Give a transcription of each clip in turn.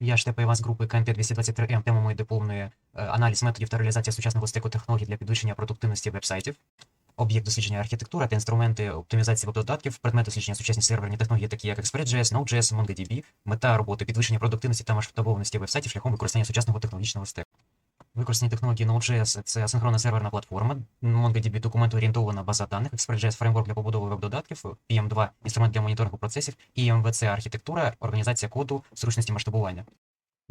Я HTTP вас групи KNT223M темою дипломної е, аналіз методів та реалізація сучасного стеку технологій для підвищення продуктивності вебсайтів, Об'єкт дослідження архітектура та інструменти оптимізації веб-додатків, предмет дослідження сучасні серверні технології, такі як Express.js, Node.js, MongoDB, мета роботи підвищення продуктивності та масштабованості веб-сайтів шляхом використання сучасного технологічного стеку. Використані технології Node.js – це асинхронна серверна платформа, MongoDB – документоорієнтована база даних, Express.js – фреймворк для побудови веб-додатків, PM2 – інструмент для моніторингу процесів, і MVC – архітектура, організація коду, зручності масштабування.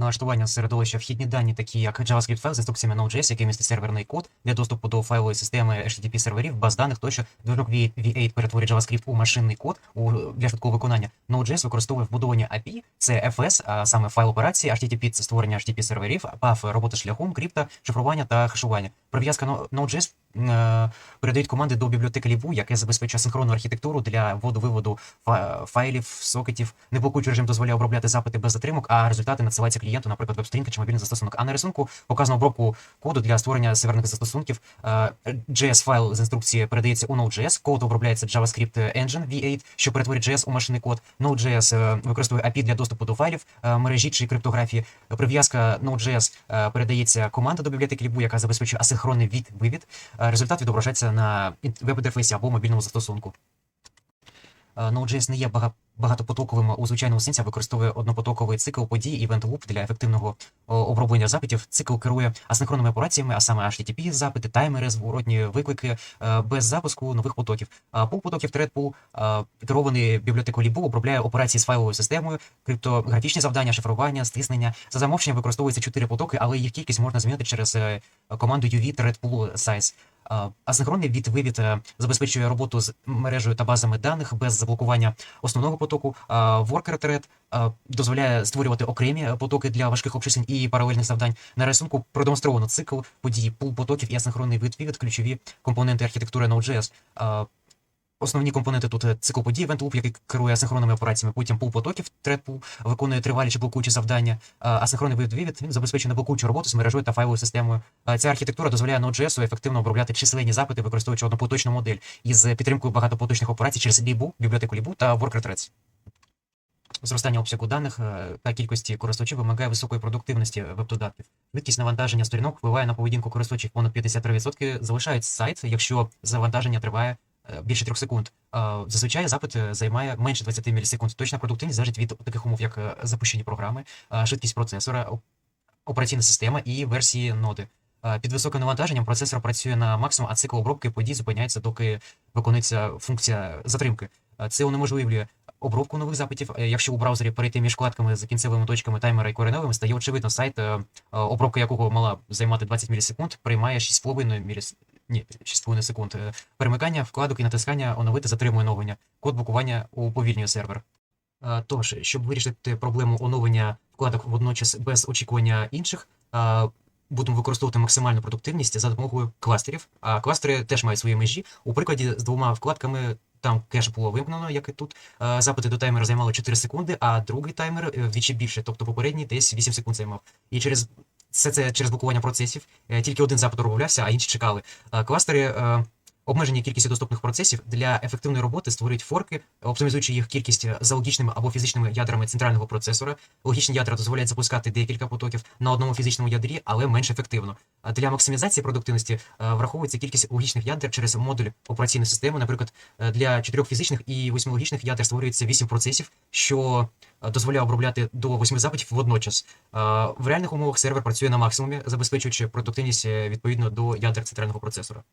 Налаштування середовища вхідні дані, такі як JavaScript файл з інструкціями Node.js, який містить серверний код для доступу до файлової системи HTTP серверів, баз даних тощо. Движок V- V8 перетворює JavaScript у машинний код для швидкого виконання. Node.js використовує вбудовані API, це FS, а саме файл операції, HTTP – це створення HTTP серверів, PAF – робота шляхом, крипта, шифрування та хешування. Прив'язка Node.js передають команди до бібліотеки Libu, яке забезпечує синхронну архітектуру для вводу-виводу файлів, сокетів. Неблокуючий режим дозволяє обробляти запити без затримок, а результати надсилаються клієнту, наприклад, веб-сторінка чи мобільний застосунок. А на рисунку показано обробку коду для створення серверних застосунків. Е, JS файл з інструкції передається у Node.js, код обробляється JavaScript Engine V8, що перетворює JS у машинний код. Node.js е, використовує API для доступу до файлів е, мережі чи криптографії. Прив'язка Node.js е, передається команда до бібліотеки Libu, яка забезпечує асинхронний від-вивід. Е, Результат відображається на веб-інтерфейсі або мобільному застосунку. Е, Node.js не є багатопотоковим у звичайному сенсі, використовує однопотоковий цикл подій Event Loop для ефективного оброблення запитів. Цикл керує асинхронними операціями, а саме HTTP запити, таймери, зворотні виклики е, без запуску нових потоків. А пул потоків thread pool, е, керований бібліотекою Libu, обробляє операції з файловою системою, криптографічні завдання, шифрування, стиснення. За замовченням використовується 4 потоки, але їх кількість можна змінити через е, команду UV thread pool size. Асинхронний від вивід е, забезпечує роботу з мережею та базами даних без заблокування основного потоку. Worker thread дозволяє створювати окремі потоки для важких обчислень і паралельних завдань. На рисунку продемонстровано цикл подій, пул потоків і асинхронний від вивід ключові компоненти архітектури Node.js. Основні компоненти тут е, цикл подій, Event Loop, який керує асинхронними операціями, потім пул потоків, thread pool, виконує тривалі чи блокуючі завдання. Асинхронний вивід він забезпечує неблокуючу роботу з мережою та файловою системою. Ця архітектура дозволяє Node.js ефективно обробляти численні запити, використовуючи однопоточну модель із підтримкою багатопоточних операцій через Libu, бібліотеку Libu та Worker Threads. Зростання обсягу даних е, та кількості користувачів вимагає високої продуктивності веб-додатків. Швидкість навантаження сторінок впливає на поведінку користувачів понад 53% залишають сайт, якщо завантаження триває е, більше 3 секунд. Е, Зазвичай запит е, займає менше 20 мілісекунд. Точна продуктивність залежить від таких умов, як е, запущені програми, е, швидкість процесора, операційна система і версії ноди. Е, Під високим навантаженням процесор працює на максимум, а цикл обробки подій зупиняється, доки виконується функція затримки. Е, Це унеможливлює обробку нових запитів. Е, Якщо у браузері перейти між вкладками з кінцевими точками таймера і кореневими, стає очевидно сайт, е, е, обробка якого мала займати 20 мілісекунд, приймає 6,5 міліс... Ні, 6,5 секунд. Е, Перемикання вкладок і натискання оновити затримує оновлення. Код блокування уповільнює сервер. Е, Тож, щоб вирішити проблему оновлення вкладок водночас без очікування інших, е, будемо використовувати максимальну продуктивність за допомогою кластерів. А кластери теж мають свої межі. У прикладі з двома вкладками там кеш було вимкнено, як і тут. Запити до таймера займали 4 секунди, а другий таймер вдвічі більше, тобто попередній десь 8 секунд займав. І через все це через блокування процесів. Е, Тільки один запит оброблявся, а інші чекали. Е, Кластери обмежені кількістю доступних процесів для ефективної роботи створюють форки, оптимізуючи їх кількість е, за логічними або фізичними ядрами центрального процесора. Логічні ядра дозволяють запускати декілька потоків на одному фізичному ядрі, але менш ефективно. Для максимізації продуктивності е, враховується кількість логічних ядер через модуль операційної системи. Наприклад, е, для чотирьох фізичних і восьми логічних ядер створюється вісім процесів, що дозволяє обробляти до восьми запитів водночас. В реальних умовах сервер працює на максимумі, забезпечуючи продуктивність відповідно до ядер центрального процесора.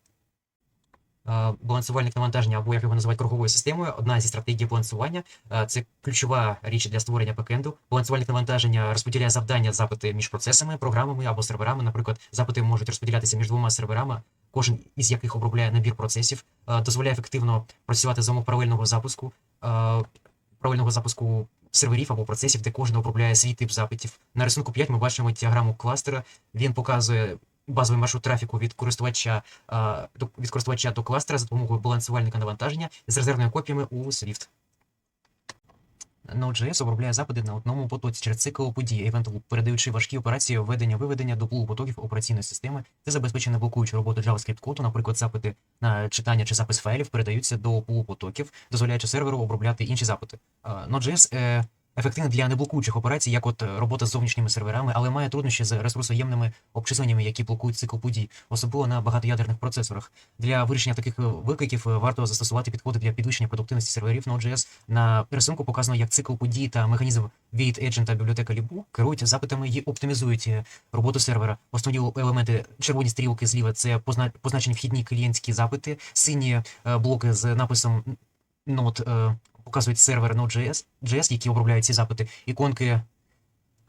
Е, Балансувальник навантаження, або як його називають круговою системою, одна зі стратегій балансування. Е, Це ключова річ для створення бекенду. Балансувальник навантаження розподіляє завдання запити між процесами, програмами або серверами. Наприклад, запити можуть розподілятися між двома серверами, кожен із яких обробляє набір процесів, Е, дозволяє ефективно працювати за умов паралельного запуску, паралельного запуску серверів або процесів, де кожен обробляє свій тип запитів. На рисунку 5 ми бачимо діаграму кластера. Він показує базовий маршрут трафіку від користувача від користувача до кластера за допомогою балансувальника навантаження з резервними копіями у Swift. Node.js обробляє запити на одному потоці через цикл подій Event Loop, передаючи важкі операції введення-виведення до пулу потоків операційної системи. Це забезпечує неблокуючу роботу JavaScript коду. Наприклад, запити на читання чи запис файлів передаються до пулу потоків, дозволяючи серверу обробляти інші запити. Node.js е, ефективний для неблокуючих операцій, як от е, робота з зовнішніми серверами, але має труднощі з ресурсоємними обчисленнями, які блокують цикл подій, особливо на багатоядерних процесорах. Для вирішення таких е, викликів е, варто застосувати підходи для підвищення продуктивності серверів Node.js. На рисунку показано, як цикл подій та механізм Wait Agent та бібліотека Libu керують запитами і оптимізують е, роботу сервера. Основні елементи червоні стрілки зліва це позначені вхідні клієнтські запити, сині е, блоки з написом Node е, показують сервер Node.js, JS, які обробляють ці запити. Іконки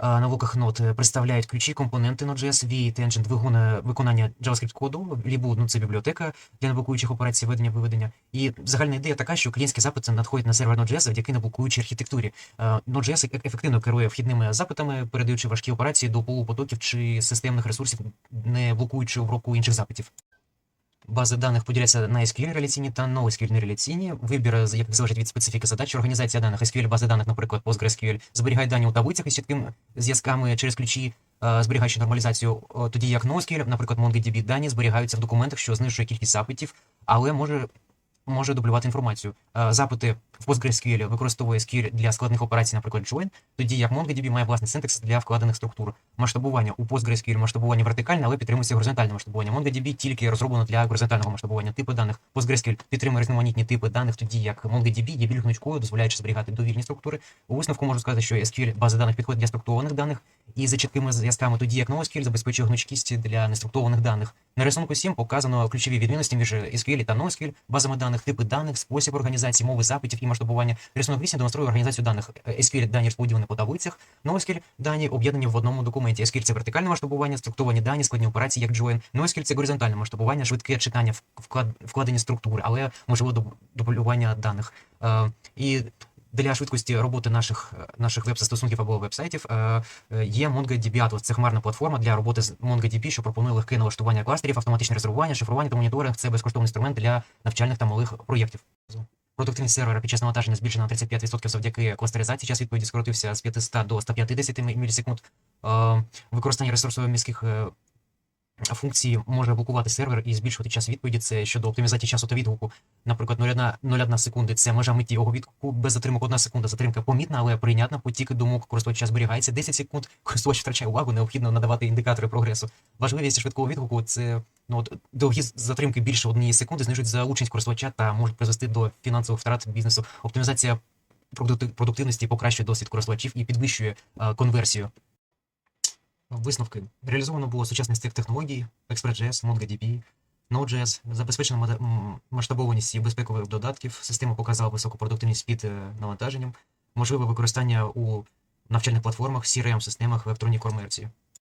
на блоках Node е, представляють ключі, компоненти Node.js, V, Tangent, двигун виконання JavaScript коду, Libu, ну це бібліотека для неблокуючих операцій ведення виведення. І загальна ідея така, що клієнтські запити надходять на сервер Node.js завдяки неблокуючій архітектурі. Node.js ефективно керує вхідними запитами, передаючи важкі операції до пулу потоків чи системних ресурсів, не блокуючи обробку інших запитів. Бази даних поділяться на SQL реляційні та NoSQL нереляційні. Вибір як залежить від специфіки задач. Організація даних SQL бази даних, наприклад, PostgreSQL, зберігає дані у таблицях із чітким зв'язками через ключі, зберігаючи нормалізацію. Тоді як NoSQL, наприклад, MongoDB дані зберігаються в документах, що знижує кількість запитів, але може. Може дублювати інформацію. Е, Запити в PostgreSQL використовує SQL для складних операцій, наприклад, join, тоді як MongoDB має власний синтекс для вкладених структур. Масштабування у PostgreSQL масштабування вертикальне, але підтримується горизонтальне масштабування. MongoDB тільки розроблено для горизонтального масштабування типи даних. PostgreSQL підтримує різноманітні типи даних, тоді як MongoDB є більш гнучкою, дозволяючи зберігати довільні структури. У висновку можу сказати, що SQL бази даних підходить для структурованих даних і за чіткими зв'язками, тоді як NoSQL забезпечує гнучкість для неструктурованих даних. На рисунку 7 показано ключові відмінності між SQL та NoSQL, базами даних, типи даних, спосіб організації, мови запитів і масштабування. Рисунок 8 демонструє організацію даних. Е, SQL дані розподілені по таблицях, NoSQL дані об'єднані в одному документі. SQL – це вертикальне масштабування, структуровані дані, складні операції, як join. NoSQL – це горизонтальне масштабування, швидке читання, вкладені структури, але можливо дублювання даних. Е, і для швидкості роботи наших, наших веб-застосунків або веб-сайтів е, е, є MongoDB Atlas. Це хмарна платформа для роботи з MongoDB, що пропонує легке налаштування кластерів, автоматичне резервування, шифрування та моніторинг. Це безкоштовний інструмент для навчальних та малих проєктів. Продуктивність сервера під час навантаження збільшена на 35% завдяки кластеризації. Час відповіді скоротився з 500 до 150 мілісекунд. Е, Використання ресурсових міських функцій може блокувати сервер і збільшувати час відповіді. Це щодо оптимізації часу та відгуку. Наприклад, 0,1 0,1 секунди це межа миттєвого відгуку без затримок 1 секунда. Затримка помітна, але прийнятна. Потік думок користувача зберігається 10 секунд. Користувач втрачає увагу, необхідно надавати індикатори прогресу. Важливість швидкого відгуку це ну от довгі затримки більше однієї секунди знижують залученість користувача та можуть призвести до фінансових втрат бізнесу. Оптимізація продуктивності покращує досвід користувачів і підвищує е, конверсію. Висновки. Реалізовано було сучасний стек технологій, Express.js, MongoDB, Node.js, м, масштабованість і безпекових додатків, система показала високу продуктивність під е, навантаженням, можливе використання у навчальних платформах, CRM-системах в електронній комерції.